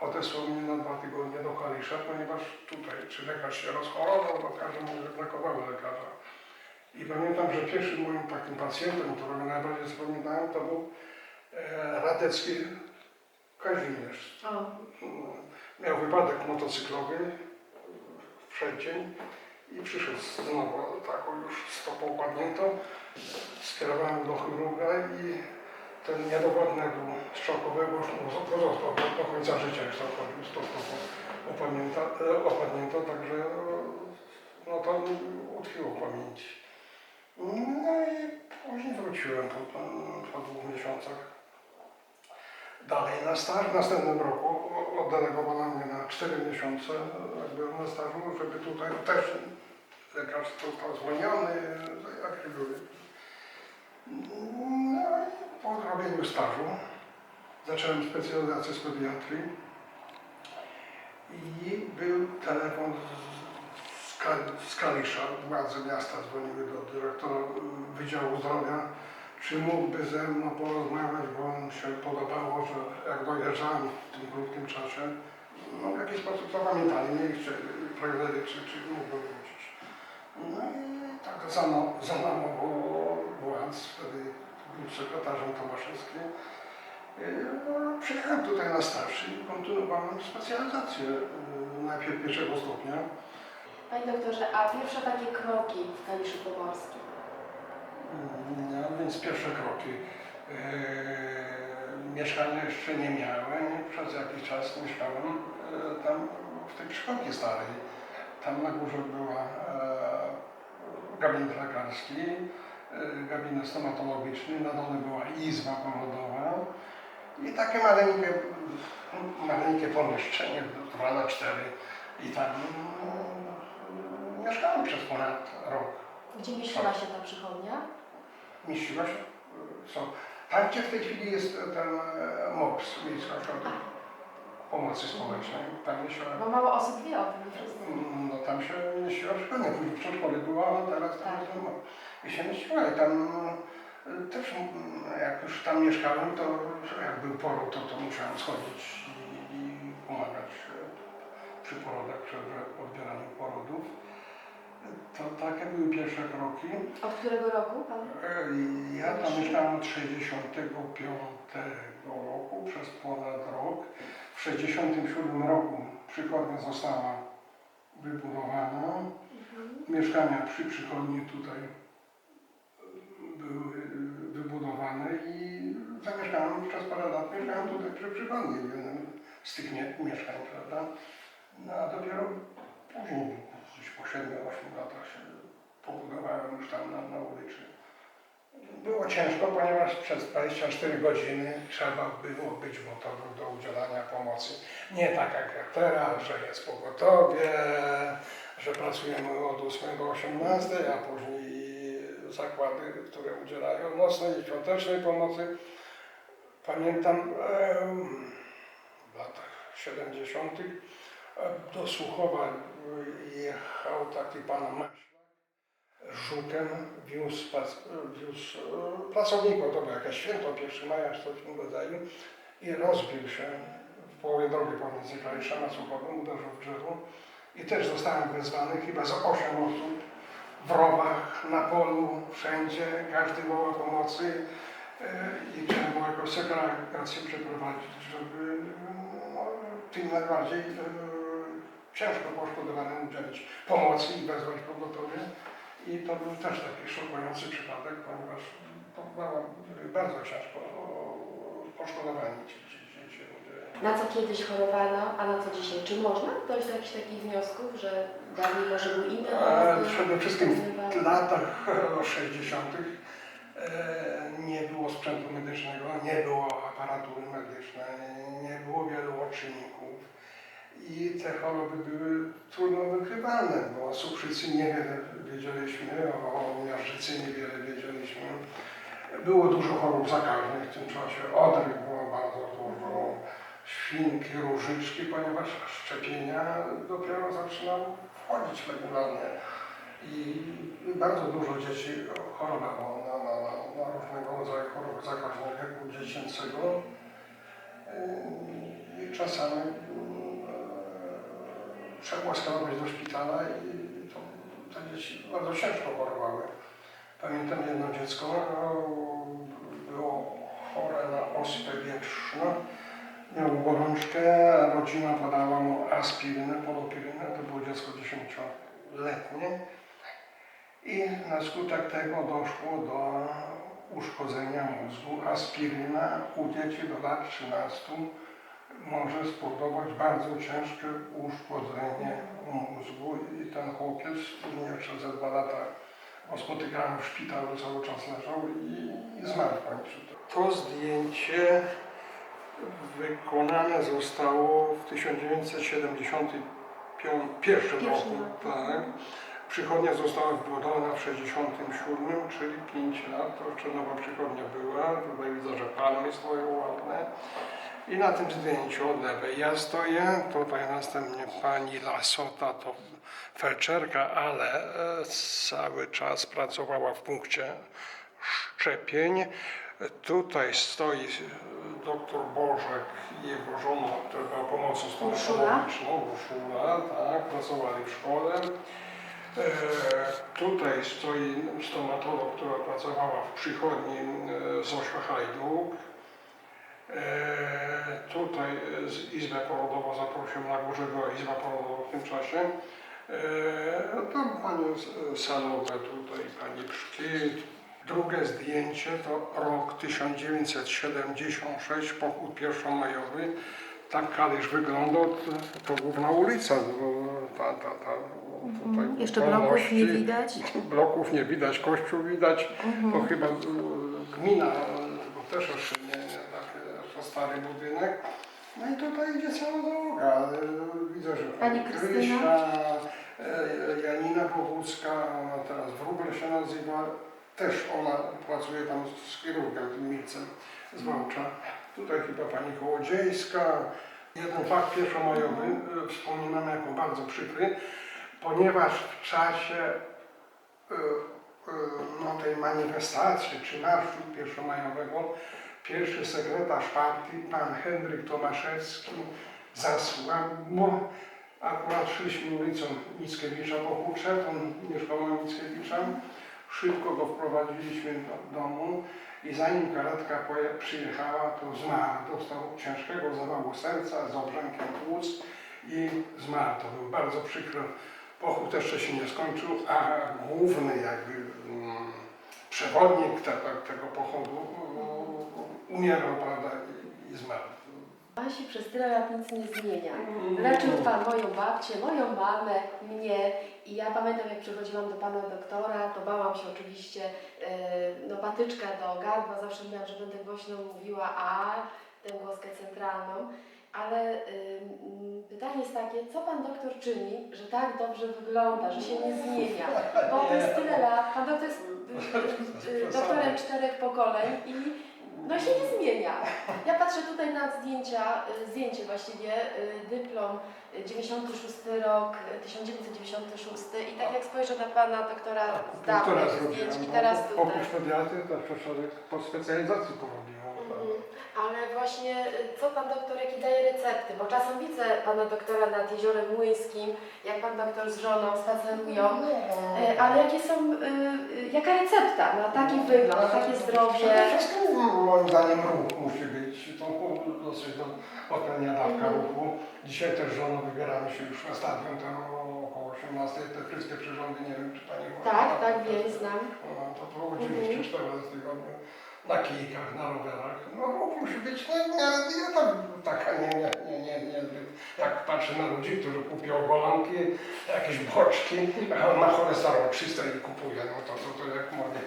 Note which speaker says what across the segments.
Speaker 1: odesłał mnie na dwa tygodnie do Kalisza, ponieważ tutaj czy lekarz się rozchorował, bo w każdym razie brakowało lekarza. I pamiętam, że pierwszym moim takim pacjentem, którego najbardziej zapamiętałem, to był e, Radecki Kazimierz.
Speaker 2: O,
Speaker 1: Miał wypadek motocyklowy w przeddzień i przyszedł znowu taką już stopą padniętą. Skierowałem do chirurga i ten strzałkowego już mu pozostał do końca życia chodził stopą opamięta- e, opadniętą, także no to utkwiło pamięci. No i później wróciłem po, po dwóch miesiącach dalej na staż. W następnym roku oddelegowano mnie na 4 miesiące, jak byłem na stażu, żeby tutaj też lekarz został zwolniony, jakie były. Po zrobieniu stażu zacząłem specjalizację z pediatrii i był telefon z, z, Kal- z Kalisza, władze miasta dzwoniły do dyrektora Wydziału Zdrowia, czy mógłby ze mną porozmawiać, bo on się podobało, że jak dojeżdżałem w tym krótkim czasie, no w jakiś sposób zapamiętali mnie i pragnęli, czy, czy mógłbym wrócić. No i tak za, namową władz, wtedy sekretarzem Tomaszewskim, yy, no, przyjechałem tutaj na staż i kontynuowałem specjalizację yy, najpierw pierwszego stopnia.
Speaker 2: Panie doktorze, a pierwsze takie kroki w Kaliszu Pomorskim?
Speaker 1: No, więc pierwsze kroki. Yy, mieszkania jeszcze nie miałem. Przez jakiś czas mieszkałem yy, tam w tej przychodni starej. Tam na górze była yy, gabinet lekarski, gabinet stomatologiczny, na dole była izba porodowa i takie maleńkie, maleńkie pomieszczenie, 2 na 4 i tam yy, mieszkałem przez ponad rok.
Speaker 2: Gdzie mieściła się ta przychodnia?
Speaker 1: Mieściła się? Co? Tam, gdzie w tej chwili jest ten e, MOPS, Miejska Ośrodek Pomocy Społecznej, tam mieściła,
Speaker 2: Bo mało osób wie o tym, wszyscy.
Speaker 1: Mm, no tam się mieściła później w przedszkole była, a teraz tam
Speaker 2: Tak.
Speaker 1: jest ten MOPS. I się mieściła i tam e, też, mm, jak już tam mieszkałem, to jak był poród, to, to musiałem schodzić i, i pomagać przy porodach, przy odbieraniu porodów. To takie były pierwsze kroki.
Speaker 2: Od którego roku pan?
Speaker 1: E, Ja tam mieszkałem od 65 roku przez ponad rok. W 67 roku przychodnia została wybudowana.
Speaker 2: Mhm.
Speaker 1: Mieszkania przy przychodni tutaj były wybudowane i zamieszkałem przez parę lat. Mieszkałem tutaj przy przychodni w jednym z tych mie- mieszkań, prawda? No a dopiero później, gdzieś po 7-8 latach się pobudowałem już tam na, na ulicy. Było ciężko, ponieważ przez 24 godziny trzeba było być gotowym do udzielania pomocy. Nie tak jak teraz, że jest pogotowie, że pracujemy od 8 do 18, a później zakłady, które udzielają nocnej i świątecznej pomocy. Pamiętam w latach 70. e, do Słuchowa jechał taki pan Maślak żukiem, wiózł, prac, wiózł e, pracowników, to było jakieś święto 1 maja, coś w tym rodzaju. I rozbił się w połowie drogi pomiędzy Kaliszem a Słuchowem, uderzył w drzewo. I też zostałem wezwany chyba za 8 osób w rowach, na polu, wszędzie, każdy woła pomocy. E, i trzeba było jakąś segregację przeprowadzić, żeby no, tym najbardziej e, ciężko poszkodowanym udzielić pomocy i wezwać pogotowie. I to był też taki szokujący przypadek, ponieważ to było bardzo ciężko poszkodowani ci, ci, ci, ci ludzie.
Speaker 2: Na co kiedyś chorowano, a na co dzisiaj? Czy można dojść do jakichś takich wniosków, że dawniej może był inny
Speaker 1: E? Przede wszystkim w latach 60. e, nie było sprzętu medycznego, nie było aparatury medycznej, nie było wielu czynników i te choroby były trudno wykrywalne, bo o cukrzycy niewiele wiedzieliśmy, o miażdżycy niewiele wiedzieliśmy. Było dużo chorób zakaźnych w tym czasie, odry było bardzo dużo, świnki, różyczki, ponieważ szczepienia dopiero zaczynały wchodzić regularnie. I bardzo dużo dzieci chorowało na, na, na, różnego rodzaju choroby zakaźne wieku dziecięcego. I czasami mm, e, było skierować do szpitala i to, te dzieci bardzo ciężko chorowały. Pamiętam jedno dziecko było chore na ospę wietrzną, miał gorączkę, rodzina podała mu aspirynę, polopirynę, to było dziecko 10-letnie. I na skutek tego doszło do uszkodzenia mózgu. Aspiryna u dzieci do lat 13 może spowodować bardzo ciężkie uszkodzenie mózgu i ten chłopiec później jeszcze za dwa lata spotykałem w szpitalu, cały czas leżał i, i zmarł w końcu. To zdjęcie wykonane zostało w 1971
Speaker 2: Pierwszym
Speaker 1: roku.
Speaker 2: roku.
Speaker 1: Tak. Przychodnia została wybudowana w 67, czyli 5 lat. To jeszcze nowa przychodnia była. Tutaj widzę, że palmy stoją ładne. I na tym zdjęciu od lewej ja stoję, tutaj następnie pani Lasota to felczerka, ale e, cały czas pracowała w punkcie szczepień. Tutaj stoi doktor Bożek i jego żona, która była pomocą stomatologiczną, Urszula, tak, pracowali w szkole. E, tutaj stoi stomatolog, która pracowała w przychodni e, Zosia Hajduk. E, tutaj Izbę Porodową zaprosiłem na górze, była Izba Porodowa w tym czasie. Tam panie s- salowe, tutaj pani Pszkit. Drugie zdjęcie to rok 1976, pochód pierwszomajowy. Tak kiedyś wyglądał, to, to główna ulica, ta, ta, ta, tutaj
Speaker 2: Mhm. Jeszcze
Speaker 1: wolności.
Speaker 2: bloków nie widać.
Speaker 1: Bloków nie widać, kościół widać.
Speaker 2: Mhm.
Speaker 1: To chyba e, gmina, bo też jeszcze nie, nie taki jeszcze stary budynek. No i tutaj idzie cała droga. E, Widzę, że
Speaker 2: Pani Krystyna?
Speaker 1: Krysia, e, Janina ona teraz Wróbel się nazywa. Też ona pracuje tam z chirurgiem, tym Milcem z Wałcza. Tutaj chyba pani Kołodziejska. Jeden fakt pierwszomajowy e, wspominam jako bardzo przykry, ponieważ w czasie e, e, no, tej manifestacji czy marszu pierwszomajowego pierwszy sekretarz partii, pan Henryk Tomaszewski, zasłał mu, akurat szliśmy ulicą Mickiewicza po Hucze, on mieszkał na Mickiewicza, szybko go wprowadziliśmy do domu i zanim karetka przyjechała, to zmarł, dostał ciężkiego zawału serca z obrzękiem płuc i zmarł. To był bardzo przykry Pochód jeszcze się nie skończył, a główny jakby mm, przewodnik tego, tego pochodu mm, umierał, prawda, i zmarł.
Speaker 2: Pan się przez tyle lat nic nie zmienia. Leczył Pan moją babcię, moją mamę, mnie. I ja pamiętam jak przychodziłam do Pana doktora, to bałam się oczywiście e, no, patyczka do gardła, zawsze mówiłam, że będę głośno mówiła A, tę głoskę centralną, ale ym, pytanie jest takie, co Pan doktor czyni, że tak dobrze wygląda, że się nie zmienia, bo to jest tyle lat, Pan doktor jest y, y, y, doktorem czterech pokoleń i no się nie zmienia. Ja patrzę tutaj na zdjęcia, y, zdjęcie właściwie, y, dyplom y, 96 rok, y, 1996 i tak jak spojrzę na pana doktora z
Speaker 1: Półtora
Speaker 2: dawnych zdjęć i teraz tutaj.
Speaker 1: Oprócz pediatry przeszedł po specjalizacji porobiłem.
Speaker 2: Ale właśnie y, co pan doktor, jakie daje recepty? Bo czasem widzę pana doktora nad jeziorem Młyńskim, jak pan doktor z żoną spacerują, y, ale jakie są, y, jaka recepta na taki wygląd, na takie zdrowie?
Speaker 1: Przede wszystkim moim zdaniem ruch musi być, to dosyć do, odpowiednia dawka
Speaker 2: Mhm.
Speaker 1: ruchu. Dzisiaj też żoną wybieramy się już na stadion, tam około 18, te wszystkie przyrządy, nie wiem czy Pani
Speaker 2: Tak, tak, wiem, znam.
Speaker 1: No, to to oczywiście
Speaker 2: Mhm.
Speaker 1: 4 razy w tygodniu. Na kijkach, na rowerach. No musi być, no, nie, nie, tak, taka nie, nie, nie, nie, niezbyt. Jak patrzę na ludzi, którzy kupią golonki, jakieś boczki, a on ma cholesterol 300 i kupuje, no to, to, to jak mówię,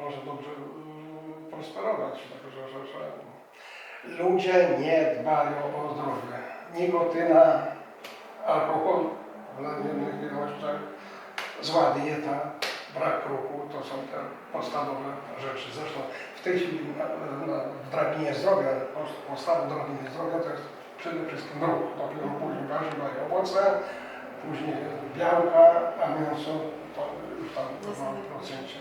Speaker 1: może, dobrze yy, prosperować, także że, że ludzie nie dbają o zdrowie. Nikotyna, alkohol w nadmiernych ilościach, zła dieta, brak ruchu, to są te podstawowe rzeczy. Zresztą w tej chwili na, na, w drabinie zdrowia, podstawą drabiny zdrowia to jest przede wszystkim ruch. Dopiero później warzywa i owoce, później białka, a mięso to już tam w małym procencie.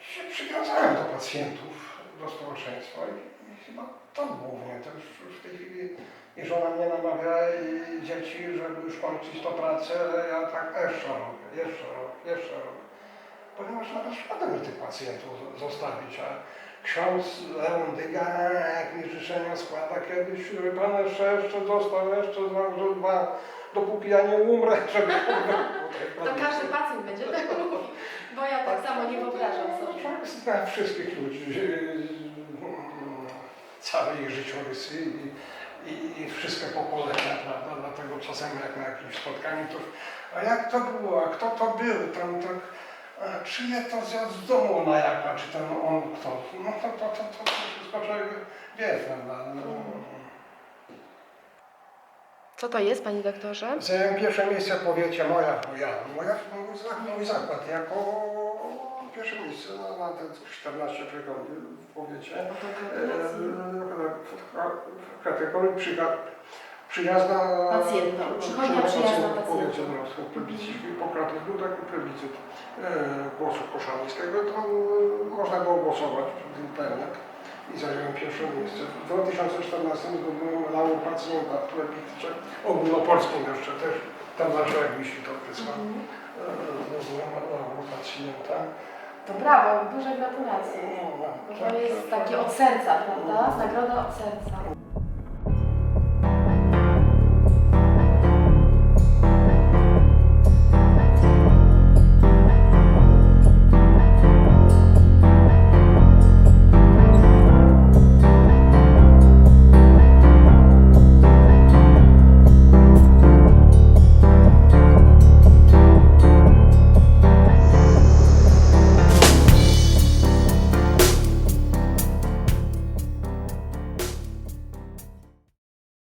Speaker 1: Się przywiązałem do pacjentów, do społeczeństwa i, i chyba to głównie. To już, już w tej chwili i żona mnie namawia i dzieci, żeby już kończyć to pracę, ale ja tak jeszcze robię, jeszcze robię, jeszcze robię. Ponieważ nawet szkoda mi tych pacjentów zostawić, a ksiądz Leon Dyga, jak mi życzenia składa kiedyś, żeby pan jeszcze, jeszcze został, jeszcze zdążył dwa, dopóki ja nie umrę, żeby
Speaker 2: To każdy pacjent będzie tak mówił, bo ja tak samo nie wyobrażam sobie.
Speaker 1: Człowiek zna wszystkich ludzi, całe ich życiorysy i, i, i wszystkie pokolenia, prawda? Dlatego czasami jak na jakimś spotkaniu to a jak to było, a kto to był, tam tak, czyje to z, z domu na jaka, czy ten on kto, no to, to, to, to, to wszystko człowiek wie, prawda? No.
Speaker 2: Co to jest, panie doktorze?
Speaker 1: Zająłem pierwsze miejsce w powiecie, moja, moja, moja, mój zak- mój zakład, jako pierwsze miejsce na, na te 14 tygodni w powiecie.
Speaker 2: To gratulacje.
Speaker 1: W kategorii przyja- przyjazna
Speaker 2: Pacjentom. Przychodnia przyjazna
Speaker 1: w
Speaker 2: pacjentom.
Speaker 1: wrocław. Plebiscyt Hipokratów był taki plebiscyt e, głosu Koszalińskiego. Tam e, można było głosować przez internet i zająłem pierwsze miejsce. W 2014 zdobyłem laur pacjenta w plebiscycie ogólnopolskim jeszcze też. Tam zawsze jak wisi to wysłał.
Speaker 2: Mhm.
Speaker 1: E, Zdobyłem laur pacjenta.
Speaker 2: To brawo, duże gratulacje.
Speaker 1: No,
Speaker 2: Bo
Speaker 1: tak,
Speaker 2: to jest
Speaker 1: tak,
Speaker 2: takie
Speaker 1: tak.
Speaker 2: od serca, prawda? Nagroda od serca.